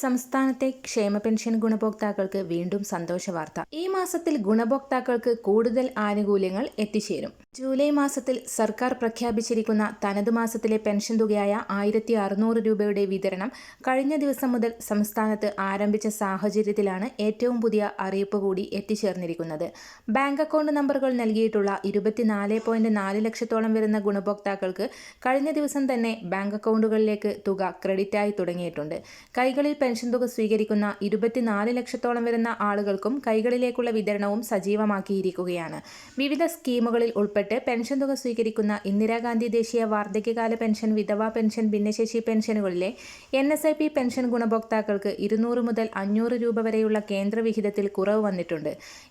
സംസ്ഥാനത്തെ ക്ഷേമ പെൻഷൻ ഗുണഭോക്താക്കൾക്ക് വീണ്ടും സന്തോഷ വാർത്ത ഈ മാസത്തിൽ ഗുണഭോക്താക്കൾക്ക് കൂടുതൽ ആനുകൂല്യങ്ങൾ എത്തിച്ചേരും. ജൂലൈ മാസത്തിൽ സർക്കാർ പ്രഖ്യാപിച്ചിരിക്കുന്ന തനത് മാസത്തിലെ പെൻഷൻ തുകയായ ആയിരത്തി അറുന്നൂറ് രൂപയുടെ വിതരണം കഴിഞ്ഞ ദിവസം മുതൽ സംസ്ഥാനത്ത് ആരംഭിച്ച സാഹചര്യത്തിലാണ് ഏറ്റവും പുതിയ അറിയിപ്പ് കൂടി എത്തിച്ചേർന്നിരിക്കുന്നത്. ബാങ്ക് അക്കൗണ്ട് നമ്പറുകൾ നൽകിയിട്ടുള്ള ഇരുപത്തിനാല് പോയിന്റ് നാല് ലക്ഷത്തോളം വരുന്ന ഗുണഭോക്താക്കൾക്ക് കഴിഞ്ഞ ദിവസം തന്നെ ബാങ്ക് അക്കൗണ്ടുകളിലേക്ക് തുക ക്രെഡിറ്റായി തുടങ്ങിയിട്ടുണ്ട്. കൈകളിൽ പെൻഷൻ തുക സ്വീകരിക്കുന്ന ഇരുപത്തിനാല് ലക്ഷത്തോളം വരുന്ന ആളുകൾക്കും കൈകളിലേക്കുള്ള വിതരണവും സജീവമാക്കിയിരിക്കുകയാണ്. വിവിധ സ്കീമുകളിൽ ഉൾപ്പെട്ട് പെൻഷൻ തുക സ്വീകരിക്കുന്ന ഇന്ദിരാഗാന്ധി ദേശീയ വാർദ്ധക്യകാല പെൻഷൻ വിധവാ പെൻഷൻ ഭിന്നശേഷി പെൻഷനുകളിലെ N S I P pension ഗുണഭോക്താക്കൾക്ക് ഇരുന്നൂറ് മുതൽ അഞ്ഞൂറ് രൂപ വരെയുള്ള കേന്ദ്ര വിഹിതത്തിൽ കുറവ് വന്നിട്ടുണ്ട്.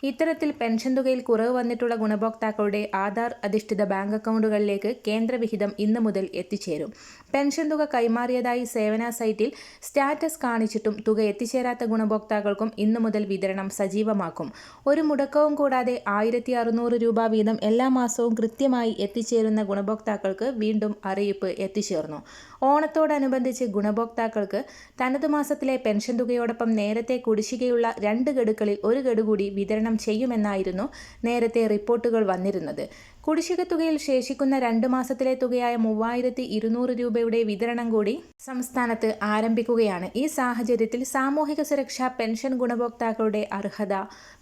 ഇത്തരത്തിൽ പെൻഷൻ തുകയിൽ കുറവ് വന്നിട്ടുള്ള ഗുണഭോക്താക്കളുടെ ആധാർ അധിഷ്ഠിത ബാങ്ക് അക്കൗണ്ടുകളിലേക്ക് കേന്ദ്ര വിഹിതം ഇന്ന് മുതൽ എത്തിച്ചേരും. പെൻഷൻ തുക കൈമാറിയതായി സേവന സൈറ്റിൽ സ്റ്റാറ്റസ് കാണിച്ചിട്ടും തുക എത്തിച്ചേരാത്ത ഗുണഭോക്താക്കൾക്കും ഇന്നു മുതൽ വിതരണം സജീവമാക്കും. ഒരു മുടക്കവും കൂടാതെ ആയിരത്തി രൂപ വീതം എല്ലാ മാസവും കൃത്യമായി എത്തിച്ചേരുന്ന ഗുണഭോക്താക്കൾക്ക് വീണ്ടും അറിയിപ്പ് എത്തിച്ചേർന്നു. ഓണത്തോടനുബന്ധിച്ച് ഗുണഭോക്താക്കൾക്ക് തനത് മാസത്തിലെ പെൻഷൻ തുകയോടൊപ്പം നേരത്തെ കുടിശ്ശികയുള്ള രണ്ട് ഗഡുക്കളിൽ ഒരു ഗഡു കൂടി വിതരണം ചെയ്യുമെന്നായിരുന്നു നേരത്തെ റിപ്പോർട്ടുകൾ വന്നിരുന്നത്. കുടിശ്ശിക തുകയിൽ ശേഷിക്കുന്ന രണ്ട് മാസത്തിലെ തുകയായ മൂവായിരത്തി ഇരുന്നൂറ് രൂപയുടെ വിതരണം കൂടി സംസ്ഥാനത്ത് ആരംഭിക്കുകയാണ്. ഈ സാഹചര്യത്തിൽ സാമൂഹിക സുരക്ഷാ പെൻഷൻ ഗുണഭോക്താക്കളുടെ അർഹത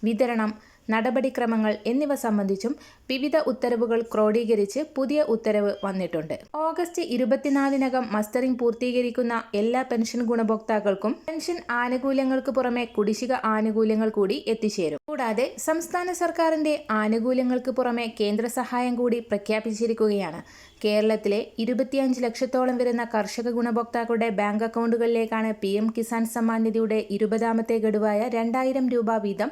വിതരണം നടപടിക്രമങ്ങൾ എന്നിവ സംബന്ധിച്ചും വിവിധ ഉത്തരവുകൾ ക്രോഡീകരിച്ച് പുതിയ ഉത്തരവ് വന്നിട്ടുണ്ട്. ഓഗസ്റ്റ് ഇരുപത്തിനാലിനകം മസ്റ്ററിംഗ് പൂർത്തീകരിക്കുന്ന എല്ലാ പെൻഷൻ ഗുണഭോക്താക്കൾക്കും പെൻഷൻ ആനുകൂല്യങ്ങൾക്ക് പുറമെ കുടിശ്ശിക ആനുകൂല്യങ്ങൾ കൂടി എത്തിച്ചേരും. കൂടാതെ സംസ്ഥാന സർക്കാരിന്റെ ആനുകൂല്യങ്ങൾക്ക് പുറമെ കേന്ദ്ര സഹായം കൂടി പ്രഖ്യാപിച്ചിരിക്കുകയാണ്. കേരളത്തിലെ ഇരുപത്തിയഞ്ച് ലക്ഷത്തോളം വരുന്ന കർഷക ഗുണഭോക്താക്കളുടെ ബാങ്ക് അക്കൗണ്ടുകളിലേക്കാണ് പി എം കിസാൻ സമ്മാൻ നിധിയുടെ ഇരുപതാമത്തെ ഗഡുവായ രണ്ടായിരം രൂപ വീതം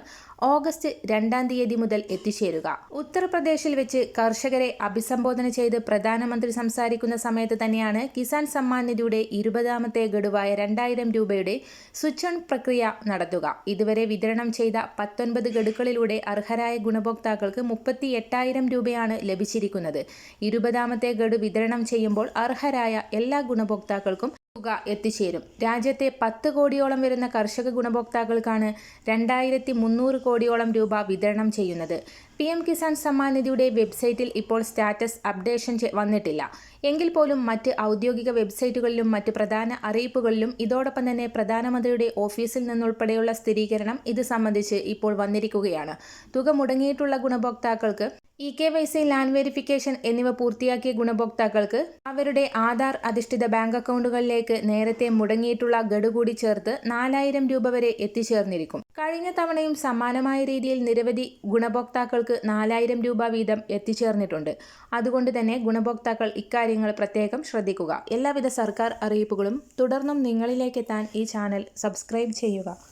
ഓഗസ്റ്റ് രണ്ടാം തീയതി മുതൽ എത്തിച്ചേരുക. ഉത്തർപ്രദേശിൽ വെച്ച് കർഷകരെ അഭിസംബോധന ചെയ്ത് പ്രധാനമന്ത്രി സംസാരിക്കുന്ന സമയത്ത് തന്നെയാണ് കിസാൻ സമ്മാൻ നിധിയുടെ ഇരുപതാമത്തെ ഗഡുവായ രണ്ടായിരം രൂപയുടെ സ്വിച്ച് ഓൺ പ്രക്രിയ നടത്തുക. ഇതുവരെ വിതരണം ചെയ്ത പത്തൊൻപത് ഗഡുക്കളിലൂടെ അർഹരായ ഗുണഭോക്താക്കൾക്ക് മുപ്പത്തി എട്ടായിരം രൂപയാണ് ലഭിച്ചിരിക്കുന്നത്. ഇരുപതാമത്തെ ഗഡു വിതരണം ചെയ്യുമ്പോൾ അർഹരായ എല്ലാ ഗുണഭോക്താക്കൾക്കും തുക എത്തിച്ചേരും. രാജ്യത്തെ പത്ത് കോടിയോളം വരുന്ന കർഷക ഗുണഭോക്താക്കൾക്കാണ് രണ്ടായിരത്തി മുന്നൂറ് കോടിയോളം രൂപ വിതരണം ചെയ്യുന്നത്. പി എം കിസാൻ സമ്മാൻ നിധിയുടെ വെബ്സൈറ്റിൽ ഇപ്പോൾ സ്റ്റാറ്റസ് അപ്ഡേഷൻ വന്നിട്ടില്ല. എങ്കിൽ പോലും മറ്റ് ഔദ്യോഗിക വെബ്സൈറ്റുകളിലും മറ്റ് പ്രധാന അറിയിപ്പുകളിലും ഇതോടൊപ്പം തന്നെ പ്രധാനമന്ത്രിയുടെ ഓഫീസിൽ നിന്നുൾപ്പെടെയുള്ള സ്ഥിരീകരണം ഇത് സംബന്ധിച്ച് ഇപ്പോൾ വന്നിരിക്കുകയാണ്. തുക മുടങ്ങിയിട്ടുള്ള ഗുണഭോക്താക്കൾക്ക് E K Y C land verification എന്നിവ പൂർത്തിയാക്കിയ ഗുണഭോക്താക്കൾക്ക് അവരുടെ ആധാർ അധിഷ്ഠിത ബാങ്ക് അക്കൗണ്ടുകളിലേക്ക് നേരത്തെ മുടങ്ങിയിട്ടുള്ള ഗഡു കൂടി ചേർത്ത് നാലായിരം രൂപ വരെ എത്തിച്ചേർന്നിരിക്കും. കഴിഞ്ഞ തവണയും സമാനമായ രീതിയിൽ നിരവധി ഗുണഭോക്താക്കൾക്ക് നാലായിരം രൂപ വീതം എത്തിച്ചേർന്നിട്ടുണ്ട്. അതുകൊണ്ട് തന്നെ ഗുണഭോക്താക്കൾ ഇക്കാര്യങ്ങൾ പ്രത്യേകം ശ്രദ്ധിക്കുക. എല്ലാവിധ സർക്കാർ അറിയിപ്പുകളും തുടർന്നും നിങ്ങളിലേക്കെത്താൻ ഈ ചാനൽ സബ്സ്ക്രൈബ് ചെയ്യുക.